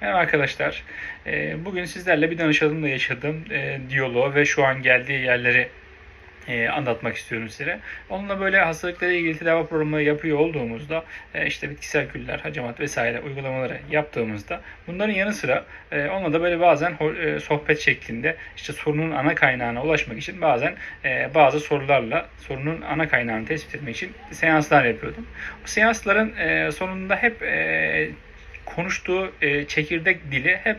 Merhaba arkadaşlar. Ee, Bugün sizlerle bir danışanımla yaşadığım e, diyaloğu ve şu an geldiği yerleri e, anlatmak istiyorum size. Onunla böyle hastalıklara ilgili tedavi programı yapıyor olduğumuzda e, işte bitkisel küller, hacamat vesaire uygulamaları yaptığımızda bunların yanı sıra onunla da böyle bazen sohbet şeklinde işte sorunun ana kaynağına ulaşmak için bazen bazı sorularla sorunun ana kaynağını tespit etmek için seanslar yapıyordum. Bu seansların sonunda hep konuştuğu e, çekirdek dili hep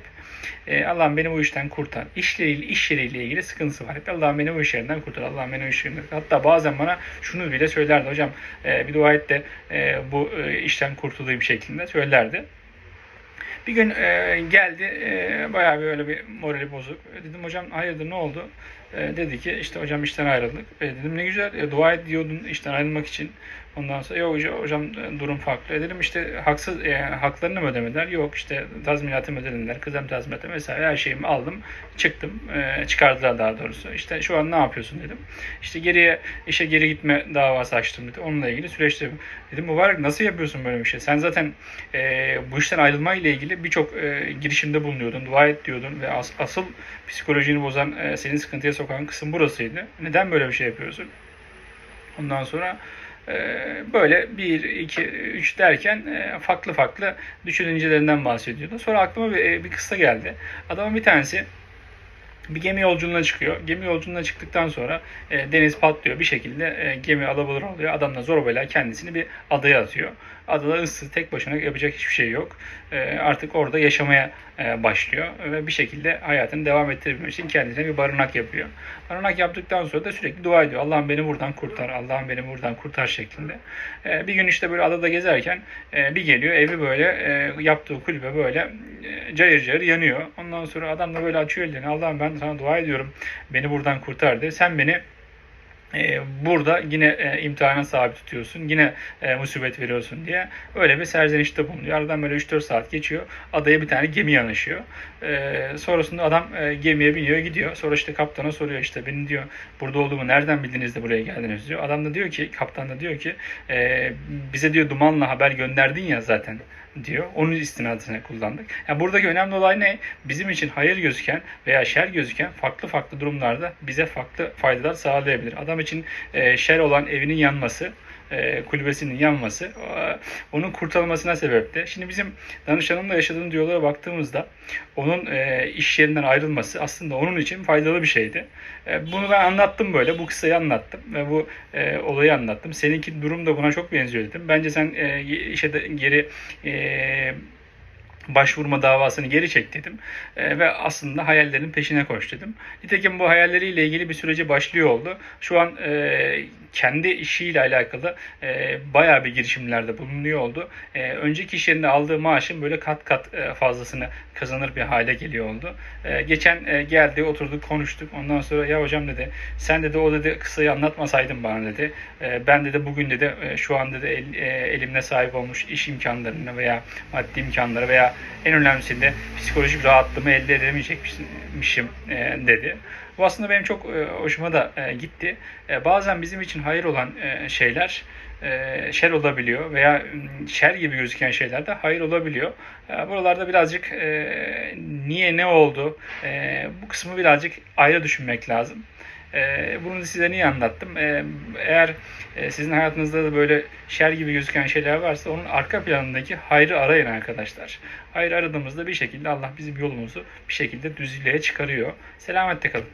e, Allah'ım beni bu işten kurtar. İşleriyle, iş yeriyle ilgili sıkıntısı var. Hep Allah'ım beni bu iş yerinden kurtar. Allah'ım beni bu iş yerinden kurtar. Hatta bazen bana şunu bile söylerdi. Hocam e, bir dua et de e, bu e, işten kurtulayım şeklinde söylerdi. Bir gün e, geldi e, bayağı bir öyle bir morali bozuk. Dedim hocam hayırdır ne oldu? E, dedi ki işte hocam işten ayrıldık. E, dedim ne güzel e, dua et diyordun işten ayrılmak için. Ondan sonra yok hocam, hocam e, durum farklı. E, dedim işte haksız e, haklarını mı ödemediler? Yok işte tazminatımı ödediler. Kızım tazminatı vesaire her şeyimi aldım. Çıktım. E, çıkardılar daha doğrusu. İşte şu an ne yapıyorsun dedim. İşte geriye işe geri gitme davası açtım dedi. Onunla ilgili süreçte dedim mübarek nasıl yapıyorsun böyle bir şey? Sen zaten e, bu işten ayrılma ile ilgili birçok e, girişimde bulunuyordun. Dua et diyordun ve as- asıl psikolojini bozan, e, seni sıkıntıya sokan kısım burasıydı. Neden böyle bir şey yapıyorsun? Ondan sonra e, böyle 1, 2, 3 derken e, farklı farklı düşüncelerinden bahsediyordu. Sonra aklıma bir, e, bir kıssa geldi. Adamın bir tanesi bir gemi yolculuğuna çıkıyor. Gemi yolculuğuna çıktıktan sonra e, deniz patlıyor. Bir şekilde e, gemi alabılır oluyor. Adam da zorbayla kendisini bir adaya atıyor. Adada ıssız tek başına yapacak hiçbir şey yok. E, artık orada yaşamaya e, başlıyor. Ve bir şekilde hayatını devam ettirebilmek için kendisine bir barınak yapıyor. Barınak yaptıktan sonra da sürekli dua ediyor. Allah'ım beni buradan kurtar, Allah'ım beni buradan kurtar şeklinde. E, bir gün işte böyle adada gezerken e, bir geliyor evi böyle e, yaptığı kulübe böyle e, cayır cayır yanıyor. Ondan sonra adam da böyle açıyor ellerini. Allah'ım ben sana dua ediyorum. Beni buradan kurtar de. Sen beni e, burada yine e, imtihana sabit tutuyorsun. Yine e, musibet veriyorsun diye. Öyle bir serzenişte bulunuyor. Aradan böyle 3-4 saat geçiyor. Adaya bir tane gemi yanaşıyor. Sonrasında adam gemiye biniyor gidiyor. Sonra işte kaptana soruyor işte beni diyor burada olduğumu nereden bildiniz de buraya geldiniz diyor. Adam da diyor ki kaptan da diyor ki bize diyor dumanla haber gönderdin ya zaten diyor. Onun istinadına kullandık. Yani buradaki önemli olay ne? Bizim için hayır gözüken veya şer gözüken farklı farklı durumlarda bize farklı faydalar sağlayabilir. Adam için e, şer olan evinin yanması, e, kulübesinin yanması e, onun kurtarılmasına sebepti. Şimdi bizim danışanımla yaşadığım diyaloğa baktığımızda onun e, iş yerinden ayrılması aslında onun için faydalı bir şeydi. E, bunu ben anlattım böyle. Bu kıssayı anlattım ve bu olayı anlattım. Seninki durum da buna çok benziyor dedim. Bence sen e, işe de geri e, başvurma davasını geri çek dedim. E, ve aslında hayallerin peşine koş dedim. Nitekim bu hayalleriyle ilgili bir süreci başlıyor oldu. Şu an e, kendi işiyle alakalı e, bayağı bir girişimlerde bulunuyor oldu. E, önceki iş yerinde aldığı maaşın böyle kat kat e, fazlasını kazanır bir hale geliyor oldu. E, geçen e, geldi oturduk konuştuk. Ondan sonra ya hocam dedi sen dedi o dedi kısayı anlatmasaydın bana dedi. E, ben dedi bugün dedi e, şu an dedi el, e, elimde sahip olmuş iş imkanlarına veya maddi imkanlara veya en önemlisi de psikolojik rahatlığımı elde edemeyecekmişim e, dedi. Bu aslında benim çok e, hoşuma da e, gitti. Bazen bizim için hayır olan şeyler şer olabiliyor veya m, şer gibi gözüken şeyler de hayır olabiliyor. E, buralarda birazcık e, niye ne oldu e, bu kısmı birazcık ayrı düşünmek lazım. E, bunu size niye anlattım? E, eğer e, sizin hayatınızda da böyle şer gibi gözüken şeyler varsa onun arka planındaki hayrı arayın arkadaşlar. Hayır aradığımızda bir şekilde Allah bizim yolumuzu bir şekilde düzlüğe çıkarıyor. Selametle kalın.